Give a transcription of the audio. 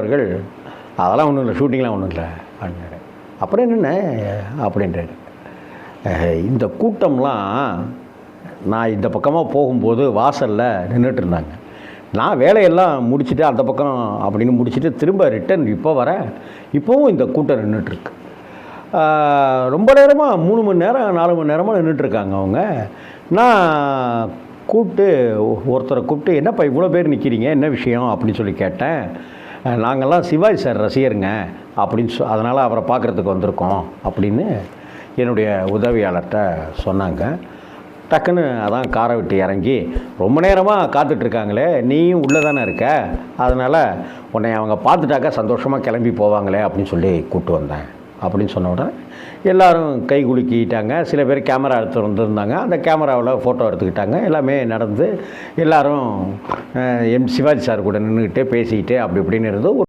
அவர்கள் அதெல்லாம் ஒன்றும் இல்லை ஷூட்டிங்லாம் ஒன்றும் இல்லை அப்படின்னாரு. அப்புறம் என்னென்ன? அப்படின்றாரு. இந்த கூட்டம்லாம் நான் இந்த பக்கமாக போகும்போது வாசலில் நின்றுட்டு இருந்தாங்க. நான் வேலையெல்லாம் முடிச்சுட்டு அந்த பக்கம் அப்படின்னு முடிச்சுட்டு திரும்ப ரிட்டர்ன் இப்போ வரேன் இப்போவும் இந்த கூட்டம் நின்றுட்டுருக்கு ரொம்ப நேரமாக மூணு மணி நேரம் நாலு மணி நேரமாக நின்றுட்டுருக்காங்க அவங்க. நான் கூப்பிட்டு ஒருத்தரை கூப்பிட்டு என்னப்பா இவ்வளோ பேர் நிற்கிறீங்க என்ன விஷயம்? அப்படின்னு சொல்லி கேட்டேன். நாங்கள்லாம் சிவாஜி சார் ரசிகருங்க. அப்படின்னு சொ அதனால் அவரை பார்க்குறதுக்கு வந்திருக்கோம் அப்படின்னு என்னுடைய உதவியாளர்கிட்ட சொன்னாங்க. டக்குன்னு அதான் காரை விட்டு இறங்கி ரொம்ப நேரமாக காத்துட்ருக்காங்களே நீயும் உள்ளே தானே இருக்க? அதனால் உன்னை அவங்க பார்த்துட்டாக்கா சந்தோஷமாக கிளம்பி போவாங்களே அப்படின்னு சொல்லி கூப்பிட்டு வந்தேன். அப்படின்னு சொன்ன உடனே எல்லோரும் கை குலுக்கிட்டாங்க. சில பேர் கேமரா எடுத்து வந்துருந்தாங்க. அந்த கேமராவில் ஃபோட்டோ எடுத்துக்கிட்டாங்க. எல்லாமே நடந்து எல்லாரும் எம் சிவாஜி சார் கூட நின்றுக்கிட்டே பேசிக்கிட்டு அப்படி இப்படின்னு இருந்து